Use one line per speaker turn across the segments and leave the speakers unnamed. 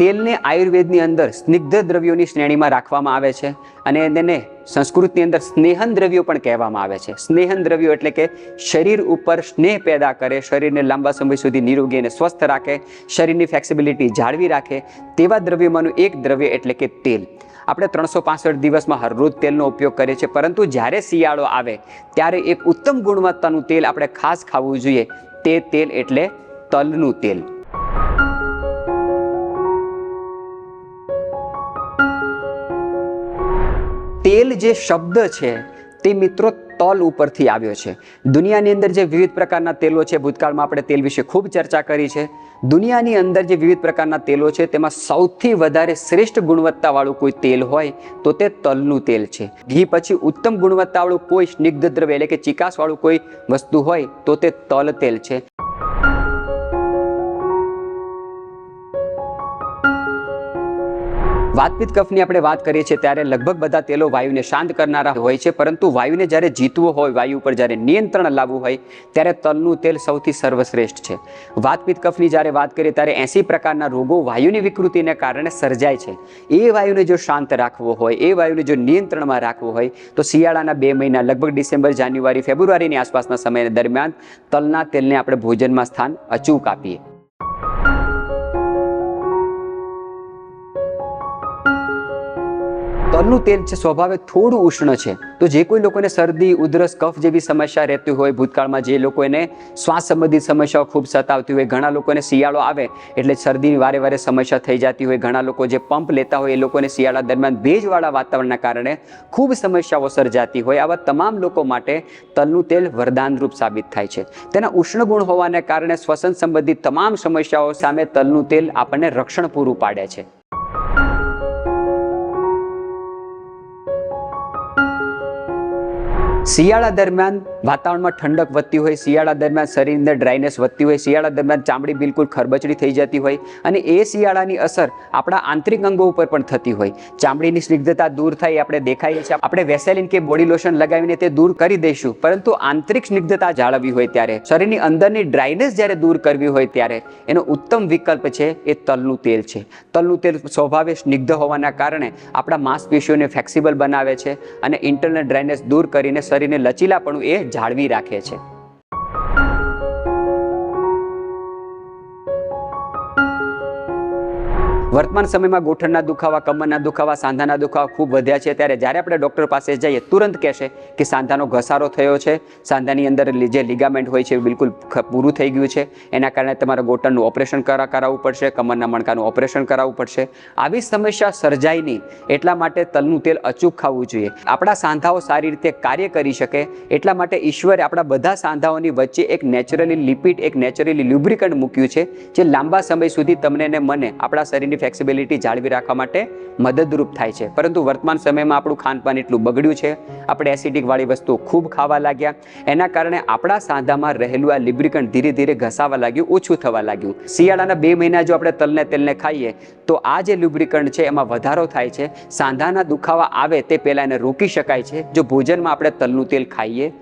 તેલને આયુર્વેદની અંદર સ્નિગ્ધ દ્રવ્યોની શ્રેણીમાં રાખવામાં આવે છે અને તેને સંસ્કૃતની અંદર સ્નેહન દ્રવ્યો પણ કહેવામાં આવે છે. સ્નેહન દ્રવ્યો એટલે કે શરીર ઉપર સ્નેહ પેદા કરે, શરીરને લાંબા સમય સુધી નિરોગી અને સ્વસ્થ રાખે, શરીરની ફ્લેક્સિબિલિટી જાળવી રાખે, તેવા દ્રવ્યોમાંનું એક દ્રવ્ય એટલે કે તેલ. આપણે ત્રણસો પાસઠ દિવસમાં હરરોજ તેલનો ઉપયોગ કરીએ છીએ, પરંતુ જ્યારે શિયાળો આવે, ત્યારે એક ઉત્તમ ગુણવત્તાનું તેલ આપણે ખાસ ખાવું જોઈએ. તે તેલ એટલે તલનું તેલ. તેલ જે શબ્દ છે, તે મિત્રો તલ ઉપરથી આવ્યો છે. દુનિયાની અંદર જે વિવિધ પ્રકારના તેલો છે, ભૂતકાળમાં આપણે તેલ વિશે ખૂબ ચર્ચા કરી છે. દુનિયાની અંદર જે વિવિધ પ્રકારના તેલો છે, તેમાં સૌથી વધારે શ્રેષ્ઠ ગુણવત્તાવાળું કોઈ તેલ હોય, તો તે તલનું તેલ છે. ઘી પછી ઉત્તમ ગુણવત્તાવાળું કોઈ સ્નિગ્ધ દ્રવ્ય, એટલે કે ચિકાસવાળું કોઈ વસ્તુ હોય, તો તે તલ તેલ છે. વાતપિત્ત કફની આપણે વાત કરીએ છીએ ત્યારે લગભગ બધા તેલો વાયુને શાંત કરનારા હોય છે, પરંતુ વાયુને જ્યારે જીતવો હોય, વાયુ ઉપર જ્યારે નિયંત્રણ લાવવું હોય, ત્યારે તલનું તેલ સૌથી સર્વશ્રેષ્ઠ છે. વાતપીત કફની જ્યારે વાત કરીએ ત્યારે એસી પ્રકારના રોગો વાયુની વિકૃતિને કારણે સર્જાય છે. એ વાયુને જો શાંત રાખવો હોય, એ વાયુને જો નિયંત્રણમાં રાખવો હોય, તો શિયાળાના બે મહિના, લગભગ ડિસેમ્બર, જાન્યુઆરી, ફેબ્રુઆરીની આસપાસના સમય દરમિયાન તલના તેલને આપણે ભોજનમાં સ્થાન અચૂક આપીએ. તલનું તેલ છે, સ્વભાવે થોડું ઉષ્ણ છે. તો જે કોઈ લોકોને શરદી, ઉધરસ, કફ જેવી સમસ્યા રહેતી હોય, ભૂતકાળમાં જે લોકો એને શ્વાસ સંબંધિત સમસ્યાઓ ખૂબ સતાવતી હોય, ઘણા લોકોને શિયાળો આવે એટલે શરદીની વારે વારે સમસ્યા થઈ જતી હોય, ઘણા લોકો જે પંપ લેતા હોય એ લોકોને શિયાળા દરમિયાન ભેજવાળા વાતાવરણના કારણે ખૂબ સમસ્યાઓ સર્જાતી હોય, આવા તમામ લોકો માટે તલનું તેલ વરદાનરૂપ સાબિત થાય છે. તેના ઉષ્ણ ગુણ હોવાને કારણે શ્વસન સંબંધિત તમામ સમસ્યાઓ સામે તલનું તેલ આપણને રક્ષણ પૂરું પાડે છે. શિયાળા દરમિયાન વાતાવરણમાં ઠંડક વધતી હોય, શિયાળા દરમિયાન શરીરની અંદર ડ્રાયનેસ વધતી હોય, શિયાળા દરમિયાન ચામડી બિલકુલ ખરબચડી થઈ જતી હોય અને એ શિયાળાની અસર આપણા આંતરિક અંગો ઉપર પણ થતી હોય. ચામડીની સ્નિગ્ધતા દૂર થાય આપણે દેખાઈએ છીએ. આપણે વેસેલિન કે બોડી લોશન લગાવીને તે દૂર કરી દઈશું, પરંતુ આંતરિક સ્નિગ્ધતા જાળવવી હોય ત્યારે, શરીરની અંદરની ડ્રાયનેસ જ્યારે દૂર કરવી હોય ત્યારે, એનો ઉત્તમ વિકલ્પ છે એ તલનું તેલ છે. તલનું તેલ સ્વભાવે સ્નિગ્ધ હોવાના કારણે આપણા માંસપેશીઓને ફ્લેક્સિબલ બનાવે છે અને ઇન્ટરનલ ડ્રાયનેસ દૂર કરીને શરીરને લચીલાપણું એ જાળવી રાખે છે. વર્તમાન સમયમાં ગોઠણના દુખાવા, કમરના દુખાવા, સાંધાના દુખાવા ખૂબ વધ્યા છે. ત્યારે જ્યારે આપણે ડૉક્ટર પાસે જઈએ, તુરંત કહેશે કે સાંધાનો ઘસારો થયો છે. સાંધાની અંદર જે લિગામેન્ટ હોય છે બિલકુલ પૂરું થઈ ગયું છે. એના કારણે તમારે ગોઠણનું ઓપરેશન કરા, કરાવવું પડશે, કમરના મણકાનું ઓપરેશન કરાવવું પડશે. આવી સમસ્યા સર્જાય નહીં, એટલા માટે તલનું તેલ અચૂક ખાવું જોઈએ. આપણા સાંધાઓ સારી રીતે કાર્ય કરી શકે, એટલા માટે ઈશ્વરે આપણા બધા સાંધાઓની વચ્ચે એક નેચરલી લિપિડ એક નેચરલી લ્યુબ્રિકન્ટ મૂક્યું છે, જે લાંબા સમય સુધી તમને ને મને, આપણા શરીરની ફ્લેક્સિબિલિટી જાળવી રાખવા માટે મદદરૂપ થાય છે. પરંતુ વર્તમાન સમયમાં આપણું ખાનપાન એટલું બગડ્યું છે. આપણે એસિડિકવાળી વસ્તુ ખૂબ ખાવા લાગ્યા. એના કારણે આપણા સાંધામાં રહેલું આ લિબ્રિકન્ટ ધીરે ધીરે ઘસાવા લાગ્યું, ઓછું થવા લાગ્યું. શિયાળાના બે મહિના જો આપણે તલને તેલને ખાઈએ, તો આ જે લ્યુબ્રિકન્ટ છે એમાં વધારો થાય છે. સાંધાના દુખાવા આવે તે પહેલાં એને રોકી શકાય છે. જો ભોજનમાં આપણે તલનું તેલ ખાઈએ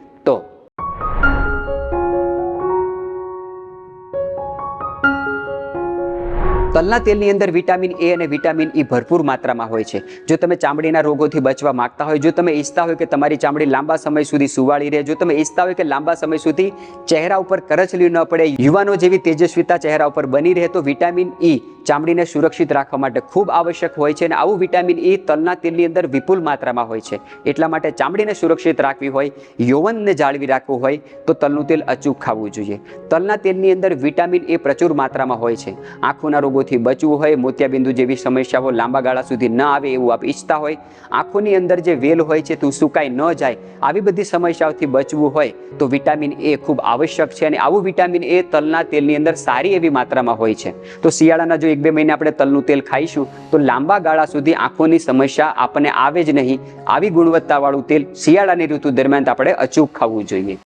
તલના તેલની અંદર વિટામિન એ અને વિટામિન ઈ ભરપૂર માત્રામાં હોય છે. જો તમે ચામડીના રોગોથી બચવા માંગતા હોય, જો તમે ઈચ્છતા હોય કે તમારી ચામડી લાંબા સમય સુધી સુવાળી રહે, જો તમે ઈચ્છતા હોય કે લાંબા સમય સુધી ચહેરા ઉપર કરચલી ન પડે, યુવાનો જેવી તેજસ્વીતા ચહેરા ઉપર બની રહે, તો વિટામિન ઈ ચામડીને સુરક્ષિત રાખવા માટે ખૂબ આવશ્યક હોય છે અને આવું વિટામિન ઈ તલના તેલની અંદર વિપુલ માત્રામાં હોય છે. એટલા માટે ચામડીને સુરક્ષિત રાખવી હોય, યૌવનને જાળવી રાખવું હોય, તો તલનું તેલ અચૂક ખાવું જોઈએ. તલના તેલની અંદર વિટામિન એ પ્રચુર માત્રામાં હોય છે. આંખોના રોગોથી બચવું હોય, મોતિયાબિંદુ જેવી સમસ્યાઓ લાંબા ગાળા સુધી ન આવે એવું આપ ઈચ્છતા હોય, આંખોની અંદર જે વેલ હોય છે તે સુકાઈ ન જાય, આવી બધી સમસ્યાઓથી બચવું હોય, તો વિટામિન એ ખૂબ આવશ્યક છે અને આવું વિટામિન એ તલના તેલની અંદર સારી એવી માત્રામાં હોય છે. તો શિયાળાના જો એક બે મહિને આપણે તલનું તેલ ખાઈશું, તો લાંબા ગાળા સુધી આંખોની સમસ્યા આપણને આવે જ નહીં. આવી ગુણવત્તાવાળું તેલ શિયાળાની ઋતુ દરમિયાન આપણે અચૂક ખાવું જોઈએ.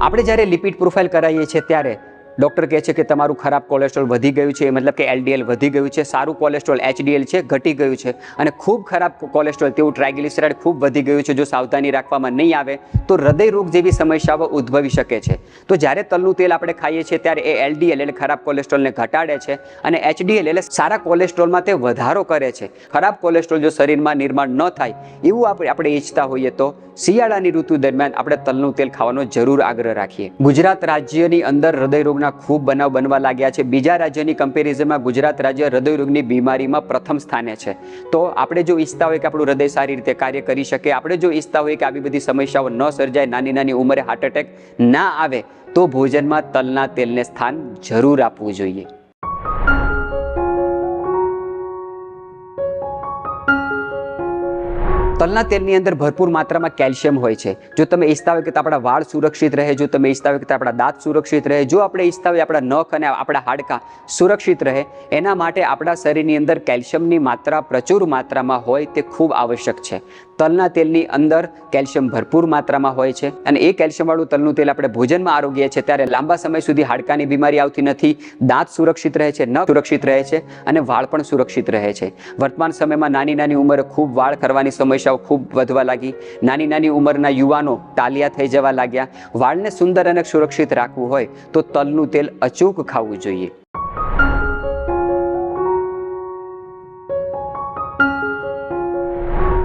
આપણે જ્યારે લિપિડ પ્રોફાઇલ કરાવીએ છીએ ત્યારે ડૉક્ટર કહે છે કે તમારું ખરાબ કોલેસ્ટ્રોલ વધી ગયું છે મતલબ કે એલડીએલ વધી ગયું છે, સારું કોલેસ્ટ્રોલ એચડીએલ છે, ઘટી ગયું છે અને ખૂબ ખરાબ કોલેસ્ટ્રોલ તેવું ટ્રાયગ્લિસરાઇડ ખૂબ વધી ગયું છે, જો સાવધાની રાખવામાં નહીં આવે, તો હૃદય રોગ જેવી સમસ્યાઓ ઉદ્ભવી શકે છે. તો જ્યારે તલનું તેલ આપણે ખાઈએ છીએ, ત્યારે એ એલડીએલ એટલે ખરાબ કોલેસ્ટ્રોલને ઘટાડે છે અને એચડીએલ એટલે સારા કોલેસ્ટ્રોલમાં તે વધારો કરે છે. ખરાબ કોલેસ્ટ્રોલ જો શરીરમાં નિર્માણ ન થાય, એવું આપણે આપણે ઈચ્છતા હોઈએ તો શિયાળાની ઋતુ દરમિયાન આપણે તલનું તેલ ખાવાનો જરૂર આગ્રહ રાખીએ. ગુજરાત રાજ્યની અંદર હૃદય રોગના ખૂબ બનાવ બનવા લાગ્યા છે. બીજા રાજ્યની કમ્પેરિઝનમાં ગુજરાત રાજ્ય હૃદયરોગની બીમારીમાં પ્રથમ સ્થાને છે. તો આપણે જો ઈચ્છતા હોય કે આપણું હૃદય સારી રીતે કાર્ય કરી શકે, આપણે જો ઈચ્છતા હોય કે આવી બધી સમસ્યાઓ ન સર્જાય, નાની નાની ઉંમરે હાર્ટ એટેક ના આવે, તો ભોજનમાં તલના તેલને સ્થાન જરૂર આપવું જોઈએ. તલના તેલની અંદર ભરપૂર માત્રામાં કેલ્શિયમ હોય છે. જો તમે ઈચ્છતા હોય કે આપણા વાળ સુરક્ષિત રહે, જો તમે ઈચ્છતા હોય કે આપણા દાંત સુરક્ષિત રહે, જો આપણે ઈચ્છતા હોય આપણા નખ અને આપણા હાડકાં સુરક્ષિત રહે, એના માટે આપણા શરીરની અંદર કેલ્શિયમની માત્રા, પ્રચુર માત્રામાં હોય તે ખૂબ આવશ્યક છે. તલના તેલની અંદર કેલ્શિયમ ભરપૂર માત્રામાં હોય છે અને એ કેલ્શિયમવાળું તલનું તેલ આપણે ભોજનમાં આરોગ્ય છે ત્યારે લાંબા સમય સુધી હાડકાની બીમારી આવતી નથી, દાંત સુરક્ષિત રહે છે, નખ સુરક્ષિત રહે છે અને વાળ પણ સુરક્ષિત રહે છે. વર્તમાન સમયમાં નાની નાની ઉંમરે ખૂબ વાળ કરવાની સમસ્યાઓ ખૂબ વધવા લાગી. નાની નાની ઉંમરના યુવાનો ટાલિયા થઈ જવા લાગ્યા. વાળને સુંદર અને સુરક્ષિત રાખવું હોય તો તલનું તેલ અચૂક ખાવું જોઈએ.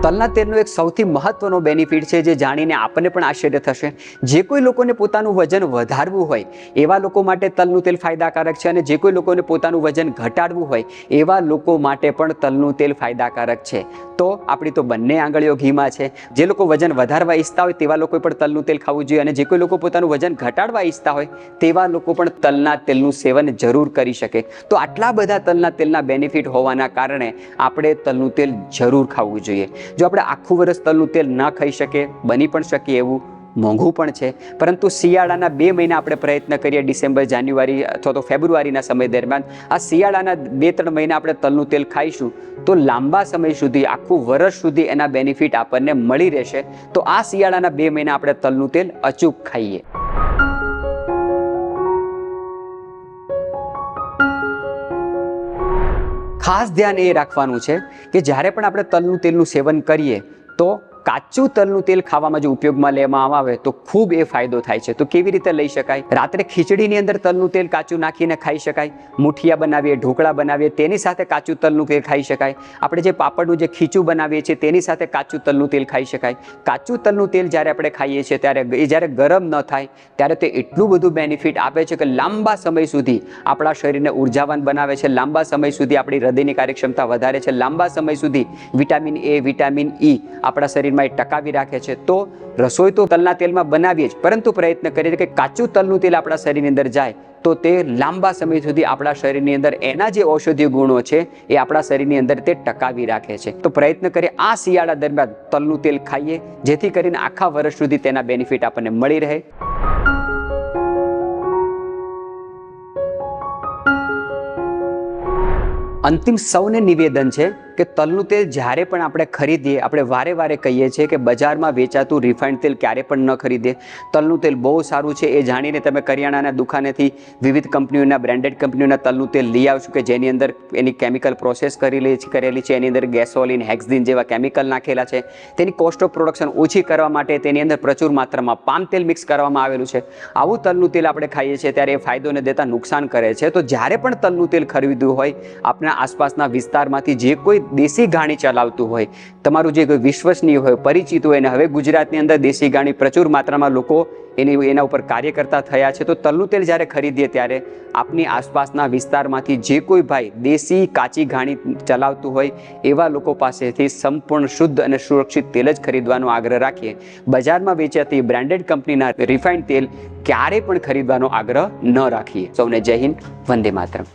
તલના તેલનો એક સૌથી મહત્વનો બેનિફિટ છે જે જાણીને આપણને પણ આશ્ચર્ય થશે. જે કોઈ લોકોને પોતાનું વજન વધારવું હોય, એવા લોકો માટે તલનું તેલ ફાયદાકારક છે અને જે કોઈ લોકોને પોતાનું વજન ઘટાડવું હોય, એવા લોકો માટે પણ તલનું તેલ ફાયદાકારક છે. તો આપણી તો બંને આંગળીઓ ઘીમાં છે. જે લોકો વજન વધારવા ઈચ્છતા હોય, તેવા લોકોએ પણ તલનું તેલ ખાવું જોઈએ અને જે કોઈ લોકો પોતાનું વજન ઘટાડવા ઈચ્છતા હોય, તેવા લોકો પણ તલના તેલનું સેવન જરૂર કરી શકે. તો આટલા બધા તલના તેલના બેનિફિટ હોવાના કારણે આપણે તલનું તેલ જરૂર ખાવું જોઈએ. જો આપણે આખું વર્ષ તલનું તેલ ન ખાઈ શકીએ, બની પણ શકીએ એવું મોંઘું પણ છે. પરંતુ શિયાળાના બે મહિના આપણે પ્રયત્ન કરીએ ડિસેમ્બર, જાન્યુઆરી અથવા તો ફેબ્રુઆરીના સમય દરમિયાન. આ શિયાળાના બે ત્રણ મહિના આપણે તલનું તેલ ખાઈશું, તો લાંબા સમય સુધી, આખું વર્ષ સુધી એના બેનિફિટ આપણને મળી રહેશે. તો આ શિયાળાના બે મહિના આપણે તલનું તેલ અચૂક ખાઈએ. ખાસ ધ્યાન એ રાખવાનું છે કે જ્યારે પણ આપણે તલનું તેલનું સેવન કરીએ તો કાચું તલનું તેલ ખાવામાં જો ઉપયોગમાં લેવામાં આવે તો ખૂબ એ ફાયદો થાય છે. તો કેવી રીતે લઈ શકાય? રાત્રે ખીચડીની અંદર તલનું તેલ કાચું નાખીને ખાઈ શકાય. મુઠિયા બનાવીએ, ઢોકળા બનાવીએ, તેની સાથે કાચું તલનું તેલ ખાઈ શકાય. આપણે જે પાપડનું જે ખીચું બનાવીએ છીએ તેની સાથે કાચું તલનું તેલ ખાઈ શકાય. કાચું તલનું તેલ જ્યારે આપણે ખાઈએ છીએ ત્યારે એ જ્યારે ગરમ ન થાય ત્યારે તે એટલું બધું બેનિફિટ આપે છે કે લાંબા સમય સુધી આપણા શરીરને ઉર્જાવાન બનાવે છે. લાંબા સમય સુધી આપણી હૃદયની કાર્યક્ષમતા વધારે છે. લાંબા સમય સુધી વિટામિન એ વિટામિન ઈ આપણા શરીરમાં એ ટકાવી રાખે છે, તો રસોઈ તો તલના તેલમાં બનાવીએ જ, પરંતુ પ્રયત્ન કરીએ કે કાચું તલનું તેલ આપણા શરીરની અંદર જાય, તો તે લાંબા સમય સુધી આપણા શરીરની અંદર એના જે ઔષધીય ગુણો છે, એ આપણા શરીરની અંદર તે ટકાવી રાખે છે. તો પ્રયત્ન કરીએ, આ શિયાળા દરમિયાન તલનું તેલ ખાઈએ, જેથી કરીને આખા વર્ષ સુધી તેના બેનિફિટ આપણને મળી રહે. અંતિમ સૌને નિવેદન છે કે તલનું તેલ જ્યારે પણ આપણે ખરીદીએ, આપણે વારે વારે કહીએ છીએ કે બજારમાં વેચાતું રિફાઇન્ડ તેલ ક્યારે પણ ન ખરીદે. તલનું તેલ બહુ સારું છે, એ જાણીને તમે કરિયાણાના દુકાનેથી વિવિધ કંપનીઓના બ્રાન્ડેડ કંપનીઓના તલનું તેલ લઈ આવશો કે જેની અંદર એની કેમિકલ પ્રોસેસ કરેલી કરેલી છે, એની અંદર ગેસોલિન હેક્સદિન જેવા કેમિકલ નાખેલા છે. તેની કોસ્ટ ઓફ પ્રોડક્શન ઓછી કરવા માટે તેની અંદર પ્રચુર માત્રામાં પામ તેલ મિક્સ કરવામાં આવેલું છે. આવું તલનું તેલ આપણે ખાઈએ છીએ ત્યારે એ ફાયદોને દેતા નુકસાન કરે છે. તો જ્યારે પણ તલનું તેલ ખરીદ્યું હોય આપણા આસપાસના વિસ્તારમાંથી જે કોઈ દેશી ઘાણી ચલાવતું હોય, તમારું જે કોઈ વિશ્વસનીય હોય, પરિચિત હોય અને હવે ગુજરાતની અંદર દેશી ઘાણી પ્રચુર માત્રામાં લોકો એની, એના ઉપર કાર્ય કરતા થયા છે. તો તલનું તેલ જ્યારે ખરીદીએ ત્યારે આપની આસપાસના વિસ્તારમાંથી જે કોઈ ભાઈ દેશી કાચી ઘાણી ચલાવતું હોય, એવા લોકો પાસેથી સંપૂર્ણ શુદ્ધ અને સુરક્ષિત તેલ જ ખરીદવાનો આગ્રહ રાખીએ. બજારમાં વેચાતી બ્રાન્ડેડ કંપનીના રિફાઇન્ડ તેલ ક્યારે પણ ખરીદવાનો આગ્રહ ન રાખીએ. સૌને જય હિન્દ, વંદે માતરમ.